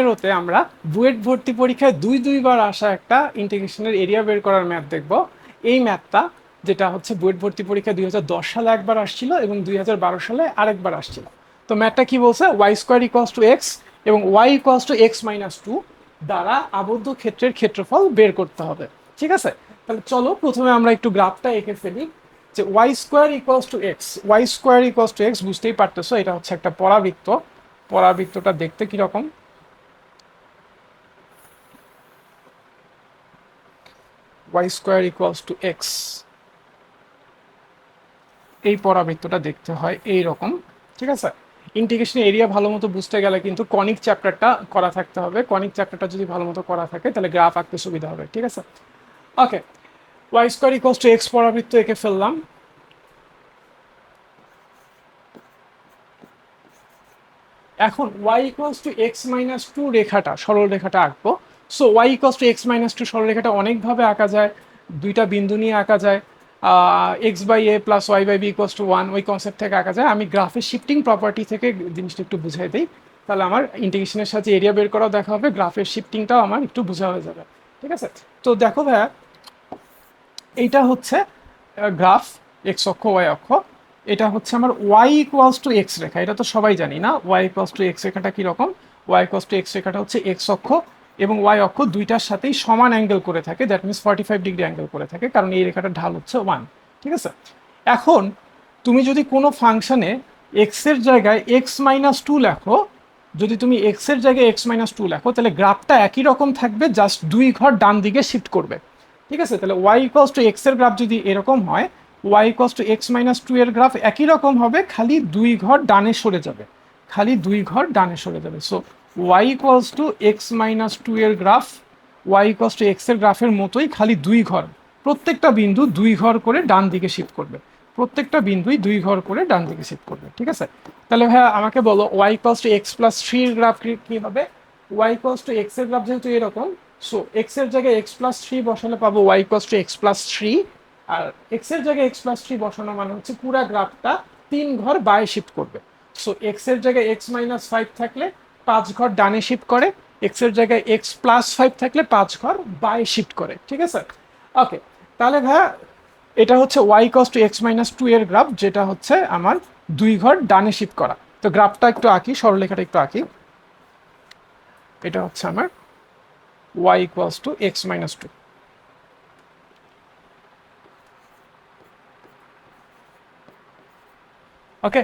এরোতে আমরা বুয়েট ভর্তি পরীক্ষায় দুই দুইবার আসা একটা ইন্টিগ্রেশনের এরিয়া বের করার ম্যাথ দেখব। এই ম্যাথটা, যেটা হচ্ছে বুয়েট ভর্তি পরীক্ষায় দুই সালে একবার আসছিল এবং দুই সালে আরেকবার আসছিল। তো ম্যাথটা কি বলছে? Y square equals two X এবং Y equals two X minus two দ্বারা আবদ্ধ ক্ষেত্রের ক্ষেত্রফল বের করতে হবে। ঠিক আছে? তাহলে চলো প্রথমে আমরা একটু গ্রাফটা এঁকে ফেলি যে Y square equals two X Y square equals two X বুঝতেই পারতেছো, এটা হচ্ছে একটা পরাবৃত্ত। পরাবৃত্তটা দেখতে কীরকম? Y square equals to x এই পরাবৃত্তটা দেখতে হয় এই রকম ঠিক আছে? ইন্টিগ্রেশন এরিয়া ভালো মতো বুঝতে গেলে কিন্তু কনিক চ্যাপ্টারটা করা থাকতে হবে। কনিক চ্যাপ্টারটা যদি ভালো মতো করা থাকে, তাহলে গ্রাফ আঁকতে সুবিধা হবে, ঠিক আছে? Okay y square equals to x পরাবৃত্ত এঁকে ফেললাম। এখন y equals to x minus two রেখাটা, সরল রেখাটা আঁকবো। So y equals to x minus two সরলরেখাটা অনেকভাবে আঁকা যায়, দুইটা বিন্দু নিয়ে আঁকা যায় x by a plus y by b equals to one ওই কনসেপ্ট থেকে আঁকা যায়। আমি গ্রাফের শিফটিং প্রপার্টি থেকে জিনিসটা একটু বুঝাই দিই। তাহলে আমার ইন্টিগ্রেশনের সাথে এরিয়া বের করাও দেখা হবে গ্রাফের শিফটিংটাও আমার একটু বোঝা হয়ে যাবে। ঠিক আছে? তো দেখো ভাইয়া, এইটা হচ্ছে গ্রাফ এক্স অক্ষ ওয়াই অক্ষ। এটা হচ্ছে আমার ওয়াই ইকুয়ালস টু এক্স রেখা। এটা তো সবাই জানি না ওয়াই ইকুয়ালস টু এক্স রেখাটা কীরকম? ওয়াই ইকুয়ালস টু এক্স রেখাটা হচ্ছে এক্স অক্ষ। এবং ওয়াই অক্ষ দুইটার সাথেই সমান অ্যাঙ্গেল করে থাকে that means forty five degree angle করে থাকে, কারণ এই রেখাটা ঢাল হচ্ছে ওয়ান ঠিক আছে? এখন তুমি যদি কোনো ফাংশনে এক্সের জায়গায় এক্স মাইনাস টু লেখো, যদি তুমি এক্সের জায়গায় এক্স মাইনাস টু লেখো, তাহলে গ্রাফটা একই রকম থাকবে জাস্ট দুই ঘর ডান দিকে শিফট করবে, ঠিক আছে? তাহলে ওয়াই ইকস টু এক্সের গ্রাফ যদি এরকম হয় y equals to x minus two এর গ্রাফ একই রকম হবে, খালি দুই ঘর ডানে সরে যাবে, খালি দুই ঘর ডানে সরে যাবে। So y equals to x minus two এর গ্রাফ ওয়াই ইকুয়ালস টু এক্সের গ্রাফের মতোই খালি দুই ঘর। প্রত্যেকটা বিন্দু দুই ঘর করে ডান দিকে শিফট করবে। প্রত্যেকটা বিন্দুই দুই ঘর করে ডান দিকে শিফট করবে, ঠিক আছে? তাহলে ভাইয়া আমাকে বলো y equals to x plus থ্রির গ্রাফ কী হবে? ওয়াই ইকুয়ালস টু এক্সের গ্রাফ যেহেতু এরকম সো এক্সের জায়গায় এক্স প্লাস থ্রি বসালে পাবো y equals to x plus three আর এক্সের জায়গায় এক্স প্লাস থ্রি বসানো মানে হচ্ছে পুরা গ্রাফটা তিন ঘর বায়ে শিফট করবে। সো এক্সের জায়গায় এক্স মাইনাস ফাইভ থাকলে পাঁচ ঘর ডানে শিফট করে এক্সের জায়গায় এক্স প্লাস ফাইভ থাকলে পাঁচ ঘর বাই শিফট করে, ঠিক আছে? ওকে তাহলে ভাইয়া, এটা হচ্ছে y equals to x minus two এর গ্রাফ যেটা হচ্ছে আমার দুই ঘর ডানে শিফট করা। তো গ্রাফটা একটু আঁকি, সরলরেখাটা একটু আঁকি। এটা হচ্ছে আমার y equals to x minus two okay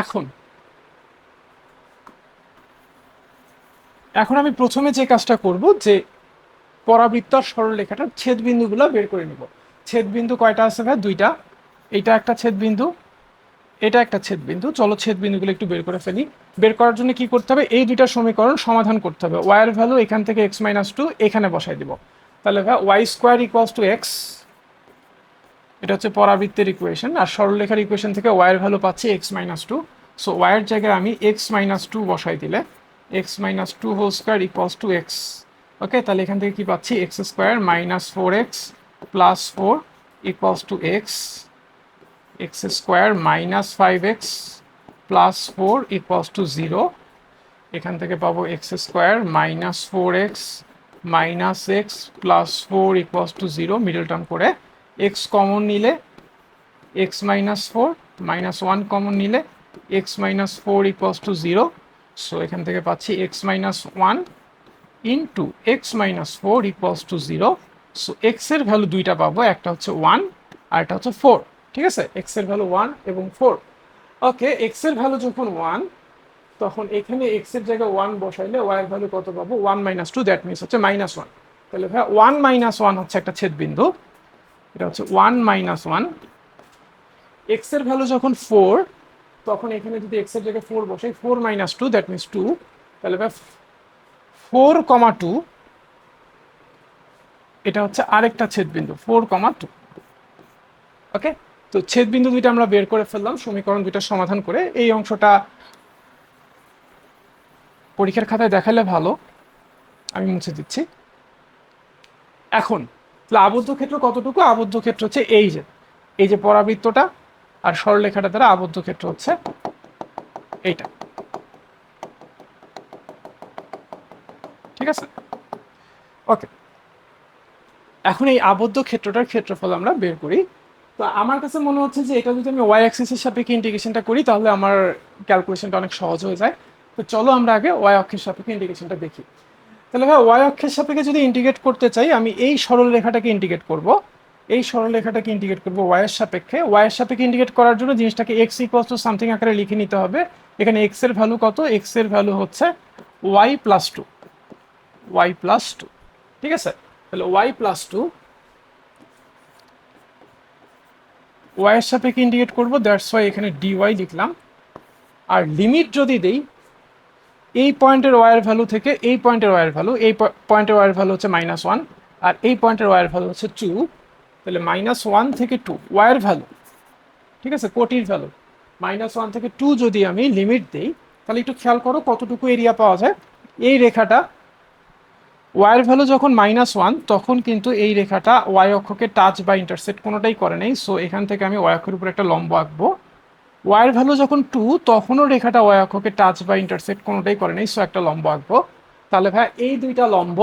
এখন এখন আমি প্রথমে যে কাজটা করব, যে পরাবৃত্তর সরলরেখাটার ছেদবিন্দুগুলো বের করে নিব। ছেদবিন্দু কয়টা আছে ভাই? দুইটা। এটা একটা ছেদবিন্দু, এটা একটা ছেদবিন্দু। চলো ছেদবিন্দুগুলো একটু বের করে ফেলি। বের করার জন্য কি করতে হবে? এই দুইটা সমীকরণ সমাধান করতে হবে। ওয়াইয়ের ভ্যালু এখান থেকে এক্স মাইনাস টু এখানে বসাই দিব। তাহলে ভাই y square equals to x এটা হচ্ছে পরাবৃত্তের ইকুয়েশন আর সরলরেখার ইকুয়েশন থেকে ওয়াইয়ের ভ্যালু পাচ্ছি এক্স মাইনাস টু সো ওয়াইয়ের জায়গায় আমি এক্স মাইনাস টু বসাই দিলে x minus two whole square equals to x okay তাহলে এখান থেকে কি পাচ্ছি? X square minus four x plus four equals to x x square minus five x plus four equals to zero এখান থেকে পাবো x square minus four x minus x plus four equals to zero middle term করে x common নিলে x minus four minus one common নিলে x minus four equals to zero so এখান থেকে পাচ্ছি x minus one into x minus four equals to zero so এক্সের value দুইটা পাবো, একটা হচ্ছে ওয়ান আর একটা হচ্ছে ফোর ঠিক আছে? এক্সের ভ্যালু ওয়ান এবং ফোর ওকে এক্সের ভ্যালু যখন ওয়ান তখন এখানে এক্সের জায়গায় ওয়ান বসাইলে ওয়াইয়ের ভ্যালু কত পাবো? One minus two that means হচ্ছে মাইনাস ওয়ান তাহলে ভাই ওয়ান মাইনাস ওয়ান হচ্ছে একটা ছেদবিন্দু। এটা হচ্ছে ওয়ান মাইনাস ওয়ান এক্সের ভ্যালু যখন ফোর তখন এখানে যদি এক্সের জায়গায় ফোর বসে four minus two that means two তাহলে ফোর কমা টু এটা হচ্ছে আরেকটা ছেদবিন্দু ফোর কমা টু ওকে তো ছেদবিন্দু দুইটা আমরা বের করে ফেললাম, সমীকরণ দুইটা সমাধান করে, এই অংশটা পরীক্ষার খাতায় দেখালে ভালো, আমি মুছে দিচ্ছি। এখন আবদ্ধ ক্ষেত্র কতটুকু? আবদ্ধ ক্ষেত্র হচ্ছে এই যে এই যে পরাবৃত্তটা আর সরলরেখাটা দ্বারা আবদ্ধ ক্ষেত্র হচ্ছে এইটা। ঠিক আছে? ওকে এখন এই আবদ্ধ ক্ষেত্রটার ক্ষেত্রফল আমরা বের করি। তো আমার কাছে মনে হচ্ছে যে এটা যদি আমি ওয়াই অ্যাক্সিসের সাপেক্ষে ইন্টিগ্রেশনটা করি, তাহলে আমার ক্যালকুলেশনটা অনেক সহজ হয়ে যায়। তো চলো আমরা আগে ওয়াই অক্ষের সাপেক্ষে ইন্টিগ্রেশনটা দেখি। তাহলে ভাই ওয়াই অক্ষের সাপেক্ষে যদি ইন্টিগ্রেট করতে চাই, আমি এই সরল রেখাটাকে ইন্টিগ্রেট করব। এই সরল ইন্ডিকেট করব? ওয়াইয়ের সাপেক্ষে। ওয়াইয়ের সাপেক্ষে ইন্ডিকেট করার জন্য জিনিসটাকে এক্স ইকুয়াল টু সামথিং আকারে লিখে নিতে হবে। এখানে এক্সের ভ্যালু কত? এক্সের ভ্যালু হচ্ছে y plus two y plus two ঠিক আছে? তাহলে ওয়াই প্লাস টু ওয়াইয়ের সাপেক্ষে ইন্ডিকেট করব দ্যাটস ওয়াই এখানে ডিওয়াই লিখলাম। আর লিমিট যদি দেই, এই পয়েন্টের ওয়াইয়ের ভ্যালু থেকে এই পয়েন্টের ওয়াইয়ের ভ্যালু এই পয়েন্টের ওয়াইয়ের ভ্যালু হচ্ছে মাইনাস ওয়ান আর এই পয়েন্টের ওয়াইয়ের ভ্যালু হচ্ছে টু তাহলে মাইনাস ওয়ান থেকে টু ওয়াইয়ের ভ্যালু ঠিক আছে, কোটির ভ্যালু মাইনাস ওয়ান থেকে টু যদি আমি লিমিট দিই, তাহলে একটু খেয়াল করো কতটুকু এরিয়া পাওয়া যায়। এই রেখাটা ওয়াইয়ের ভ্যালু যখন মাইনাস ওয়ান তখন কিন্তু এই রেখাটা ওয়াই অক্ষকে টাচ বা ইন্টারসেক্ট কোনোটাই করে নেই। সো এখান থেকে আমি ওয়াই অক্ষের উপর একটা লম্ব আঁকবো। ওয়াইয়ের ভ্যালু যখন টু তখনও রেখাটা ওয়াই অক্ষকে টাচ বা ইন্টারসেক্ট কোনোটাই করে নেই। সো একটা লম্ব আঁকবো। তাহলে ভাই, এই দুইটা লম্ব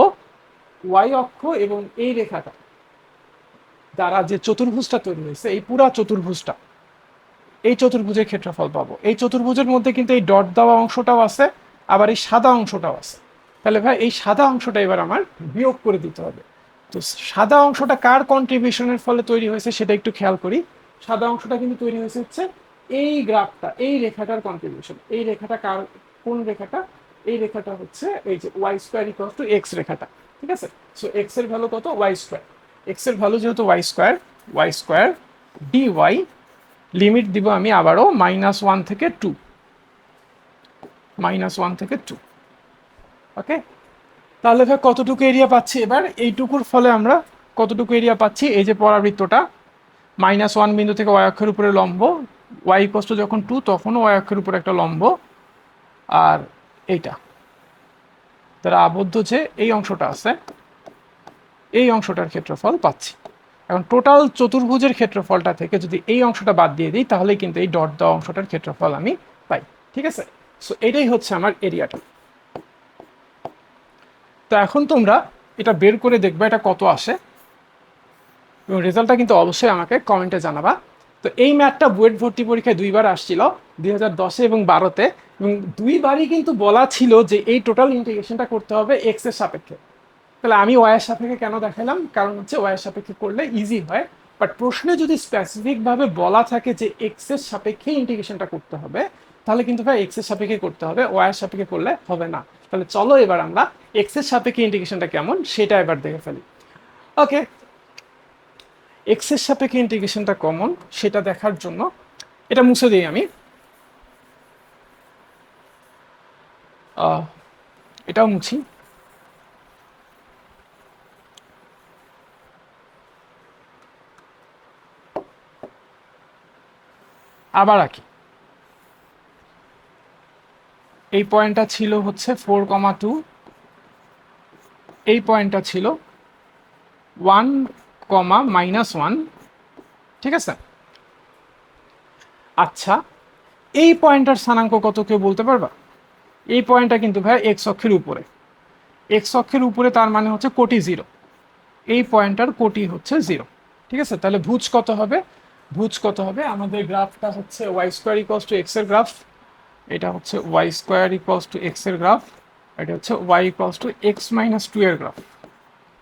ওয়াই অক্ষ এবং এই রেখাটা দ্বারা যে চতুর্ভুজটা তৈরি হয়েছে, এই পুরা চতুর্ভুজটা, এই চতুর্ভুজের ক্ষেত্রফল পাবো। এই চতুর্ভুজের মধ্যে কিন্তু এই ডট দেওয়া অংশটাও আছে, আবার এই সাদা অংশটাও আছে। তাহলে ভাই, এই সাদা অংশটা এবার আমার বিয়োগ করে দিতে হবে। তো সাদা অংশটা কার কন্ট্রিবিউশনের ফলে তৈরি হয়েছে সেটা একটু খেয়াল করি। সাদা অংশটা কিন্তু তৈরি হয়েছে হচ্ছে এই গ্রাফটা, এই রেখাটার কন্ট্রিবিউশন এই রেখাটা কার, কোন রেখাটা? এই রেখাটা হচ্ছে এই যে y square equal to x রেখাটা, ঠিক আছে? সো এক্সের ভ্যালু কত? ওয়াই স্কোয়ার এক্সের ভ্যালু যেহেতু y square y square d y limit দিব আমি আবারও মাইনাস ওয়ান থেকে টু মাইনাস ওয়ান থেকে টু ওকে তাহলে ভাই কতটুকু এরিয়া পাচ্ছি এবার? এইটুকুর ফলে আমরা কতটুকু এরিয়া পাচ্ছি? এই যে পরাবৃত্তটা মাইনাস ওয়ান বিন্দু থেকে ওয়াই অক্ষের উপরে লম্ব ওয়াই কষ্ট যখন টু তখনও ওয়াই অক্ষের উপরে একটা লম্ব, আর এইটা। তারা আবদ্ধ যে এই অংশটা আছে এই অংশটার ক্ষেত্রফল পাচ্ছি। এখন টোটাল চতুর্ভুজের ক্ষেত্রফলটা থেকে যদি এই অংশটা বাদ দিয়ে দিই তাহলে কিন্তু এই ডট দেওয়া অংশটার ক্ষেত্রফল আমি পাই। ঠিক আছে? সো এটাই হচ্ছে আমার এরিয়াটা তো এখন তোমরা এটা বের করে দেখবে এটা কত আসে। এবং রেজাল্টটা কিন্তু অবশ্যই আমাকে কমেন্টে জানাবা। তো এই ম্যাথটা বুয়েট ভর্তি পরীক্ষায় দুইবার আসছিল, দুই হাজার দশে এবং বারোতে। এবং দুইবারই কিন্তু বলা ছিল যে এই টোটাল ইন্টিগ্রেশনটা করতে হবে এক্সের সাপেক্ষে। তাহলে আমি ওয়াইয়ের সাপেক্ষে কেন দেখালাম কারণ হচ্ছে ওয়াইয়ের সাপেক্ষে করলে ইজি হয়। বাট প্রশ্নে যদি স্পেসিফিকভাবে বলা থাকে যে এক্সের সাপেক্ষে ইন্টিগ্রেশনটা করতে হবে, তাহলে কিন্তু ভাই এক্সের সাপেক্ষে করতে হবে, ওয়াইয়ের সাপেক্ষে করলে হবে না। তাহলে চলো এবার আমরা এক্সের সাপেক্ষে ইন্টিগ্রেশনটা কেমন সেটা এবার দেখে ফেলি। ওকে এক্সের সাপেক্ষে ইন্টিগ্রেশনটা কমন সেটা দেখার জন্য এটা মুছে দিই আমি। এটাও মুছি। আবার আঁকি। এই পয়েন্টটা ছিল হচ্ছে ফোর কমা টু। এই পয়েন্টটা ছিল ওয়ান কমা মাইনাস ওয়ান। ঠিক আছে? আচ্ছা এই পয়েন্টটার স্থানাঙ্ক কত কেউ বলতে পারবা? এই পয়েন্টটা কিন্তু ভাই এক্স অক্ষের উপরে। এক্স অক্ষের উপরে তার মানে হচ্ছে কোটি জিরো এই পয়েন্টটার কোটি হচ্ছে জিরো ঠিক আছে? তাহলে ভুজ কত হবে? ভুজ কত হবে? আমাদের গ্রাফটা হচ্ছে ওয়াই স্কোয়ার ইকলস টু এক্সের গ্রাফ। এটা হচ্ছে ওয়াই স্কোয়ার ইকলস টু এক্সের গ্রাফ। এটা হচ্ছে y equals to x minus two এর গ্রাফ।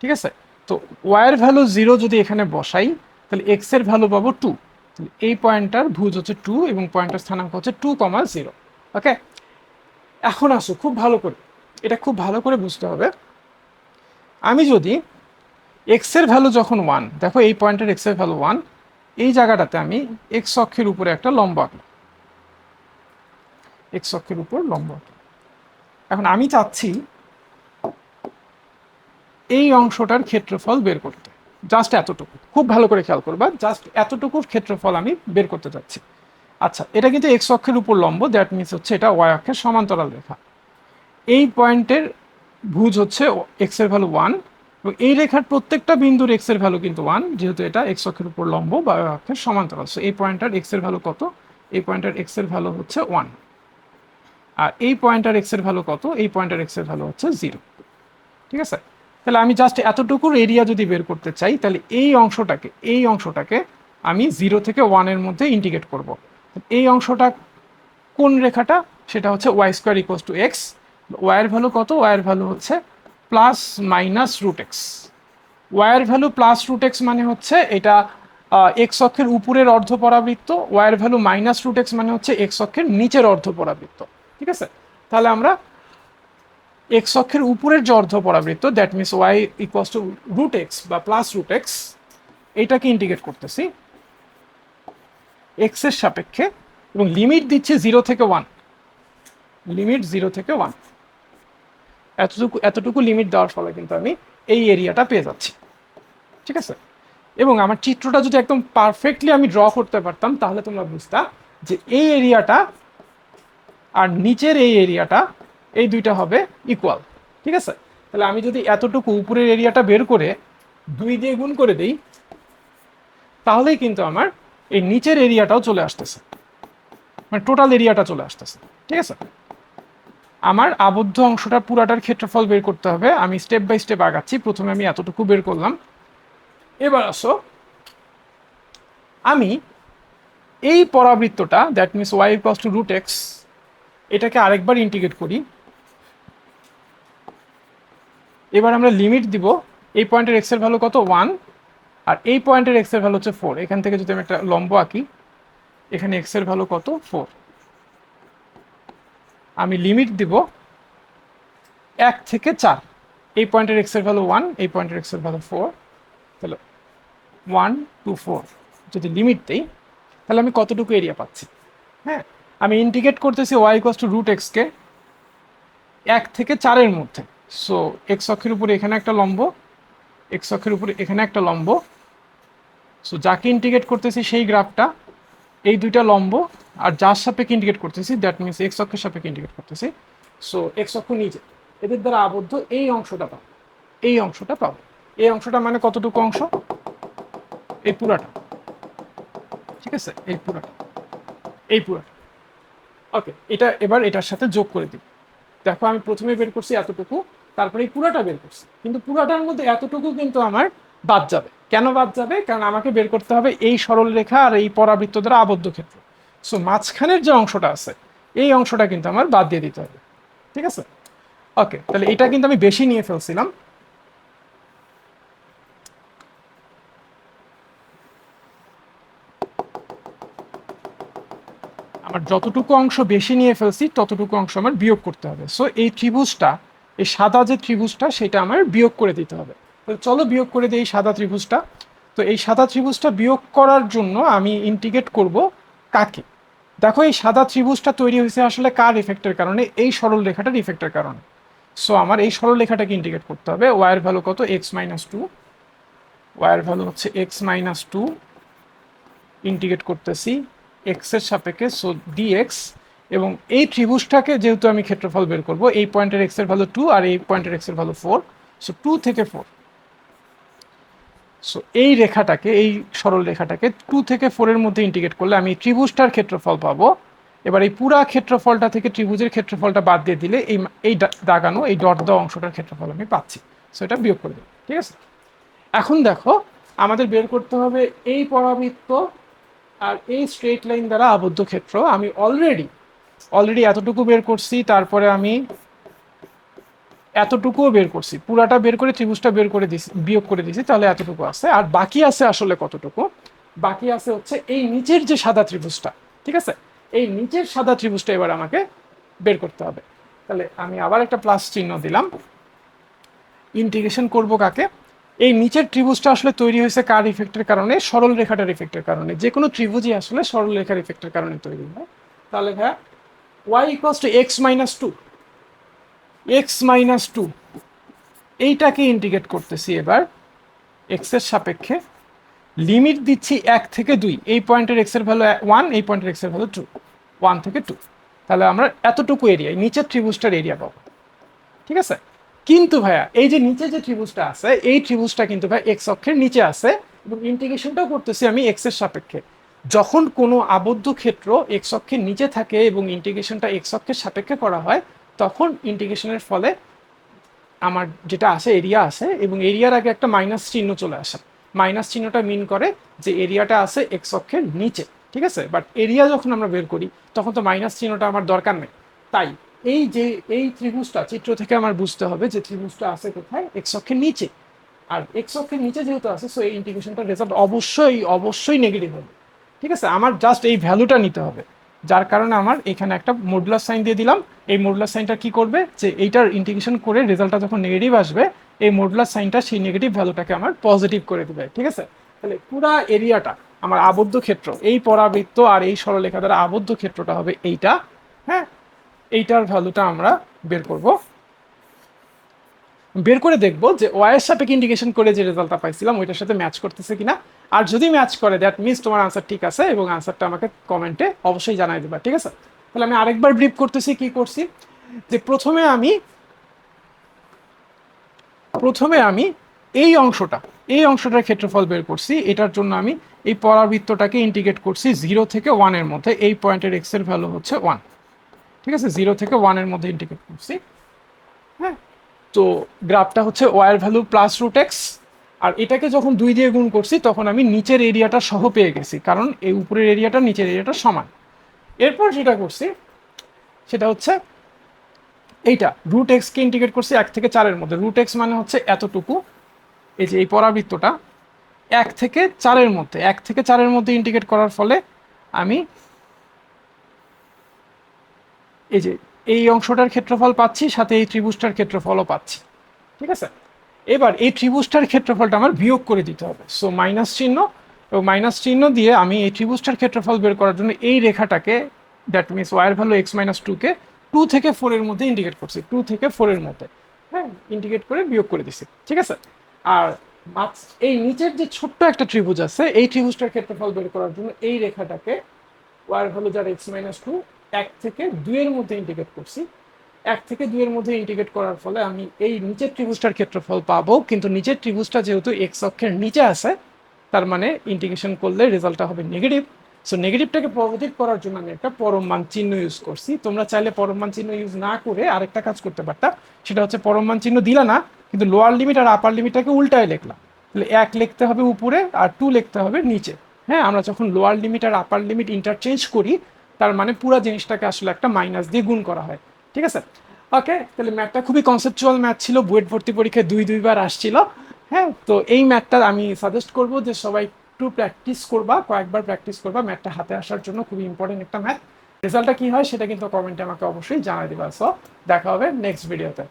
ঠিক আছে? তো ওয়াইয়ের ভ্যালু জিরো যদি এখানে বসাই, তাহলে এক্সের ভ্যালু পাবো টু এই পয়েন্টটার ভুজ হচ্ছে টু এবং পয়েন্টের স্থানাঙ্ক হচ্ছে টু কমা জিরো ওকে এখন আসো, খুব ভালো করে। এটা খুব ভালো করে বুঝতে হবে। আমি যদি এক্সের ভ্যালু যখন ওয়ান দেখো এই পয়েন্টের এক্সের ভ্যালু ওয়ান এই জায়গাটাতে আমি এক্স অক্ষের উপরে একটা লম্বা আঁকলাম এক্স অক্ষের উপর লম্বা আঁকলাম এখন আমি চাচ্ছি এই অংশটার ক্ষেত্রফল বের করতে। জাস্ট এতটুকু। খুব ভালো করে খেয়াল করবা জাস্ট এতটুকুর ক্ষেত্রফল আমি বের করতে চাচ্ছি। আচ্ছা এটা কিন্তু এক্স অক্ষের উপর লম্ব দ্যাট মিনস হচ্ছে এটা ওয়াই অক্ষের সমান্তরাল রেখা। এই পয়েন্টের ভুজ হচ্ছে এক্সের ভ্যালু ওয়ান এবং এই রেখার প্রত্যেকটা বিন্দুর এক্সের ভ্যালু কিন্তু ওয়ান যেহেতু এটা এক্স অক্ষের উপর লম্ব বা অক্ষের সমান্তরাল। সো এই পয়েন্টটার এক্সের ভ্যালু কত? এই পয়েন্টের এক্সের ভ্যালু হচ্ছে ওয়ান আর এই পয়েন্টার এক্সের ভ্যালু কত? এই পয়েন্টার এক্সের ভ্যালু হচ্ছে জিরো ঠিক আছে? তাহলে আমি জাস্ট এতটুকুর এরিয়া যদি বের করতে চাই, তাহলে এই অংশটাকে এই অংশটাকে আমি জিরো থেকে ওয়ানের মধ্যে ইন্টিগ্রেট করব। এই অংশটা কোন রেখাটা? সেটা হচ্ছে y square equals to x ওয়াইয়ের ভ্যালু কত? ওয়াইয়ের ভ্যালু হচ্ছে প্লাস মাইনাস রুট এক্স ওয়াইয়ের ভ্যালু প্লাস রুট এক্স মানে হচ্ছে এটা এক্স অক্ষের উপরের অর্ধ পরাবৃত্ত ওয়াইয়ের ভ্যালু মাইনাস রুট এক্স মানে হচ্ছে এক্স অক্ষের নিচের অর্ধ পরাবৃত্ত ঠিক আছে? তাহলে আমরা এক্স অক্ষের উপরের যে অর্ধ পরাবৃত্ত that means y equals to root x বা প্লাস রুট এক্স এইটাকে ইন্টিগ্রেট করতেছি। এক্সের সাপেক্ষে এবং লিমিট দিচ্ছে জিরো থেকে ওয়ান লিমিট জিরো থেকে ওয়ান এতটুকু এতটুকু লিমিট দেওয়ার ফলে কিন্তু আমি এই এরিয়াটা পেয়ে যাচ্ছি। ঠিক আছে? এবং আমার চিত্রটা যদি একদম পারফেক্টলি আমি ড্র করতে পারতাম, তাহলে তোমরা বুঝতা যে এই এরিয়াটা আর নিচের এই এরিয়াটা এই দুইটা হবে ইকুয়াল ঠিক আছে? তাহলে আমি যদি এতটুকু উপরের এরিয়াটা বের করে দুই দিয়ে গুণ করে দিই, তাহলেই কিন্তু আমার এই নিচের এরিয়াটাও চলে আসতেছে। মানে টোটাল এরিয়াটা চলে আসতেছে। ঠিক আছে? আমার আবদ্ধ অংশটা পুরাটার ক্ষেত্রফল বের করতে হবে। আমি স্টেপ বাই স্টেপ আগাচ্ছি। প্রথমে আমি এতটুকু বের করলাম। এবার আসো। আমি এই পরাবৃত্তটা that means y equals to root x এটাকে আরেকবার ইন্টিগ্রেট করি। এবার আমরা লিমিট দিব। এই পয়েন্টের এক্সের ভ্যালু কত? ওয়ান আর এই পয়েন্টের এক্সের ভ্যালু হচ্ছে ফোর এখান থেকে যদি আমি একটা লম্ব আঁকি, এখানে এক্সের ভ্যালু কত? ফোর আমি লিমিট দিব এক থেকে চার। এই পয়েন্টের এক্সের ভ্যালু ওয়ান এই পয়েন্টের এক্সের ভ্যালু ফোর তাহলে ওয়ান টু ফোর যদি লিমিট দেই, তাহলে আমি কতটুকু এরিয়া পাচ্ছি? হ্যাঁ আমি ইন্টিগ্রেট করতেছি ওয়াই কস টু রুট এক্সকে এক থেকে চারের মধ্যে। সো এক্স অক্ষের উপরে এখানে একটা লম্ব এক্স অক্ষের উপরে এখানে একটা লম্ব। সো যাকে ইন্টিগ্রেট করতেছি সেই গ্রাফটা এই দুইটা লম্ব আর যার সাপেক্ষে ইন্ডিকেট করতেছি দ্যাট মিনস এক্স অক্ষের সাপেক্ষে ইন্ডিকেট করতেছি। সো এক্স অক্ষ নিচে এদের দ্বারা আবদ্ধ এই অংশটা পাবো, এই অংশটা পাবো। এই অংশটা মানে কতটুকু অংশ? এই পুরাটা, ঠিক আছে? এই পুরাটা এই পুরাটা। ওকে এটা এবার এটার সাথে যোগ করে দিই। দেখো, আমি প্রথমে বের করছি এতটুকু, তারপরে এই পুরাটা বের করছি। কিন্তু পুরাটার মধ্যে এতটুকু কিন্তু আমার বাদ যাবে। কেন বাদ যাবে? কারণ আমাকে বের করতে হবে এই সরল রেখা আর এই পরাবৃত্ত দ্বারা আবদ্ধ ক্ষেত্র। সো মাঝখানের যে অংশটা আছে, এই অংশটা কিন্তু আমার বাদ দিয়ে দিতে হবে। ঠিক আছে? ওকে তাহলে এটা কিন্তু আমি বেশি নিয়ে ফেলছিলাম। আমার যতটুকু অংশ বেশি নিয়ে ফেলছি, ততটুকু অংশ আমার বিয়োগ করতে হবে। সো এই ত্রিভুজটা, এই সাদা যে ত্রিভুজটা, সেটা আমার বিয়োগ করে দিতে হবে। তো চলো বিয়োগ করে দিই এই সাদা ত্রিভুজটা। তো এই সাদা ত্রিভুজটা বিয়োগ করার জন্য আমি ইন্টিগ্রেট করব কাকে? দেখো, এই সাদা ত্রিভুজটা তৈরি হয়েছে আসলে কার ইফেক্টের কারণে? এই সরল রেখাটার ইফেক্টের কারণে। সো আমার এই সরল রেখাটাকে ইন্টিগ্রেট করতে হবে। ওয়ার ভ্যালু কত? এক্স মাইনাস টু ওয়ার ভ্যালু হচ্ছে এক্স মাইনাস টু ইন্টিগ্রেট করতেছি এক্সের সাপেক্ষে সো ডিএক্স এবং এই ত্রিভুজটাকে যেহেতু আমি ক্ষেত্রফল বের করব, এই পয়েন্টের এক্সের ভ্যালু টু আর এই পয়েন্টের এক্সের ভ্যালু ফোর সো টু থেকে ফোর সো এই রেখাটাকে, এই সরল রেখাটাকে টু থেকে ফোরের মধ্যে ইন্টিগ্রেট করলে আমি ত্রিভুজটার ক্ষেত্রফল পাবো। এবার এই পুরা ক্ষেত্রফলটা থেকে ত্রিভুজের ক্ষেত্রফলটা বাদ দিয়ে দিলে এই এই দাগানো, এই ডট দেওয়া অংশটার ক্ষেত্রফল আমি পাচ্ছি। সো এটা বিয়োগ করে দিই ঠিক আছে? এখন দেখো, আমাদের বের করতে হবে এই পরাবৃত্ত আর এই স্ট্রেট লাইন দ্বারা আবদ্ধ ক্ষেত্র। আমি অলরেডি অলরেডি এতটুকু বের করছি, তারপরে আমি এতটুকুও বের করছি। পুরাটা বের করে ত্রিভুজটা বের করে দিছি, বিয়োগ করে দিছি, তাহলে এতটুকু আছে। আর বাকি আছে আসলে কতটুকু? বাকি আছে হচ্ছে এই নিচের যে সাদা ত্রিভুজটা, ঠিক আছে? এই নিচের সাদা ত্রিভুজটা এবার আমাকে বের করতে হবে। তাহলে আমি আবার একটা প্লাস চিহ্ন দিলাম। ইন্টিগ্রেশন করব কাকে? এই নিচের ত্রিভুজটা আসলে তৈরি হয়েছে কার ইফেক্টের কারণে? সরল রেখাটার ইফেক্টের কারণে। যে কোনো ত্রিভুজই আসলে সরল রেখার ইফেক্টের কারণে তৈরি হয়। তাহলে ভাইয়া y equals to x minus two x minus two এইটাকে ইন্টিগ্রেট করতেছি এবার। এক্সের সাপেক্ষে। লিমিট দিচ্ছি এক থেকে দুই। এই পয়েন্টের এক্সের ভ্যালু ওয়ান এই পয়েন্টের এক্সের ভ্যালু টু ওয়ান থেকে টু তাহলে আমরা এতটুকু এরিয়া নিচের ত্রিভুজটার এরিয়া পাবো। ঠিক আছে? কিন্তু ভাইয়া, এই যে নিচে যে ত্রিভুজটা আছে, এই ত্রিভুজটা কিন্তু ভাই এক্স অক্ষের নিচে আছে এবং ইন্টিগ্রেশনটাও করতেছি আমি এক্সের সাপেক্ষে। যখন কোনো আবদ্ধ ক্ষেত্র এক্স অক্ষের নিচে থাকে এবং ইন্টিগ্রেশনটা এক্স অক্ষের সাপেক্ষে করা হয় তখন ইন্টিগ্রেশনের ফলে আমার যেটা আছে এরিয়া আছে এবং এরিয়ার আগে একটা মাইনাস চিহ্ন চলে আসে। মাইনাস চিহ্নটা মিন করে যে এরিয়াটা আছে এক্স অক্ষের নিচে, ঠিক আছে? বাট এরিয়া যখন আমরা বের করি, তখন তো মাইনাস চিহ্নটা আমার দরকার নেই। তাই এই যে, এই ত্রিভুজটা, চিত্র থেকে আমার বুঝতে হবে যে ত্রিভুজটা আছে কোথায়? এক্স অক্ষের নিচে। আর এক্স অক্ষের নিচে যেহেতু আছে সো এই ইন্টিগ্রেশনটার রেজাল্ট অবশ্যই অবশ্যই নেগেটিভ হবে। ঠিক আছে? আমার জাস্ট এই ভ্যালুটা নিতে হবে। যার কারণে আমার এখানে একটা মডুলার সাইন দিয়ে দিলাম। এই মডুলার সাইনটা কি করবে? যে এইটার ইন্টিগ্রেশন করে রেজাল্টটা যখন নেগেটিভ আসবে, এই মডুলার সাইনটা সেই নেগেটিভ ভ্যালুটাকে আমার পজিটিভ করে দেবে, ঠিক আছে? তাহলে পুরা এরিয়াটা আমার আবদ্ধ ক্ষেত্র, এই পরাবৃত্ত আর এই সরলরেখা দ্বারা আবদ্ধ ক্ষেত্রটা হবে এইটা হ্যাঁ? এইটার ভ্যালুটা আমরা বের করব। বের করে দেখব যে ওয়াইয়ের সাপেক্ষে ইন্ডিকেশন করে যে রেজাল্টটা পাইছিলাম, ওইটার সাথে ম্যাচ করতেছে কিনা। আর যদি ম্যাচ করে দ্যাট মিনস তোমার আনসার ঠিক আছে এবং আনসারটা আমাকে কমেন্টে অবশ্যই জানাই দেবা, ঠিক আছে? তাহলে আমি আরেকবার ব্রিফ করতেছি কি করছি? যে প্রথমে আমি প্রথমে আমি এই অংশটা, এই অংশটার ক্ষেত্রফল বের করছি, এটার জন্য আমি এই পরাবৃত্তটাকে ইন্টিগ্রেট করছি জিরো থেকে ওয়ানের মধ্যে, এই পয়েন্টের এক্সের ভ্যালু হচ্ছে ওয়ান ঠিক আছে? জিরো থেকে ওয়ানের মধ্যে ইন্টিগ্রেট করছি হ্যাঁ? তো গ্রাফটা হচ্ছে ওয়ার ভ্যালু প্লাস রুট এক্স আর এটাকে যখন দুই দিয়ে গুণ করছি, তখন আমি নিচের এরিয়াটা সহ পেয়ে গেছি, কারণ এই উপরের এরিয়াটা নিচের এরিয়াটা সমান। এরপর যেটা করছি, সেটা হচ্ছে এইটা রুট এক্সকে ইন্টিগ্রেট করছি এক থেকে চারের মধ্যে। রুট এক্স মানে হচ্ছে এতটুকু, এই যে এই পরাবৃত্তটা, এক থেকে চারের মধ্যে। এক থেকে চারের মধ্যে ইন্টিগ্রেট করার ফলে আমি এই যে এই অংশটার ক্ষেত্রফল পাচ্ছি, সাথে এই ত্রিভুজটার ক্ষেত্রফলও পাচ্ছি। ঠিক আছে? এবার এই ত্রিভুজটার ক্ষেত্রফলটা আমার বিয়োগ করে দিতে হবে। সো মাইনাস চিহ্ন, এবং মাইনাস চিহ্ন দিয়ে আমি এই ত্রিভুজটার ক্ষেত্রফল বের করার জন্য এই রেখাটাকে দ্যাট মিনস ওয়ার ভ্যালু এক্স মাইনাস টুকে টু থেকে ফোরের মধ্যে ইন্ডিকেট করছি টু থেকে ফোরের মধ্যে। হ্যাঁ ইন্ডিকেট করে বিয়োগ করে দিছি, ঠিক আছে? আর এই নিচের যে ছোট্ট একটা ত্রিভুজ আছে, এই ত্রিভুজটার ক্ষেত্রফল বের করার জন্য এই রেখাটাকে ওয়ার ভ্যালু যার এক্স মাইনাস টু এক থেকে দুইয়ের মধ্যে ইন্ডিকেট করছি এক থেকে দুইয়ের মধ্যে ইন্টিগ্রেট করার ফলে আমি এই নিচের ত্রিভুজটার ক্ষেত্রফল পাবো। কিন্তু নিচের ত্রিভুজটা যেহেতু এক্স অক্ষের নিচে আছে, তার মানে ইন্টিগ্রেশন করলে রেজাল্টটা হবে নেগেটিভ সো নেগেটিভটাকে পজিটিভ করার জন্য আমি একটা পরম মান চিহ্ন ইউজ করছি। তোমরা চাইলে পরম মান চিহ্ন ইউজ না করে আরেকটা কাজ করতে পারতা। সেটা হচ্ছে পরম মান চিহ্ন দিলা না, কিন্তু লোয়ার লিমিট আর আপার লিমিটটাকে উল্টায় লিখলাম তাহলে এক লিখতে হবে উপরে আর টু লিখতে হবে নিচে। হ্যাঁ আমরা যখন লোয়ার লিমিট আর আপার লিমিট ইন্টারচেঞ্জ করি, তার মানে পুরো জিনিসটাকে আসলে একটা মাইনাস দিয়ে গুণ করা হয়। ঠিক আছে? ওকে তাহলে ম্যাথটা খুবই কনসেপচুয়াল ম্যাথ ছিল, বুয়েট ভর্তি পরীক্ষায় দুই, দুইবার আসছিল। হ্যাঁ তো এই ম্যাথটা আমি সাজেস্ট করব যে সবাই একটু প্র্যাকটিস করবা, কয়েকবার প্র্যাকটিস করবা ম্যাথটা হাতে আসার জন্য, খুবই ইম্পর্টেন্ট একটা ম্যাথ রেজাল্টটা কি হয় সেটা কিন্তু কমেন্টে আমাকে অবশ্যই জানাই দেবা। সো দেখা হবে নেক্সট ভিডিওতে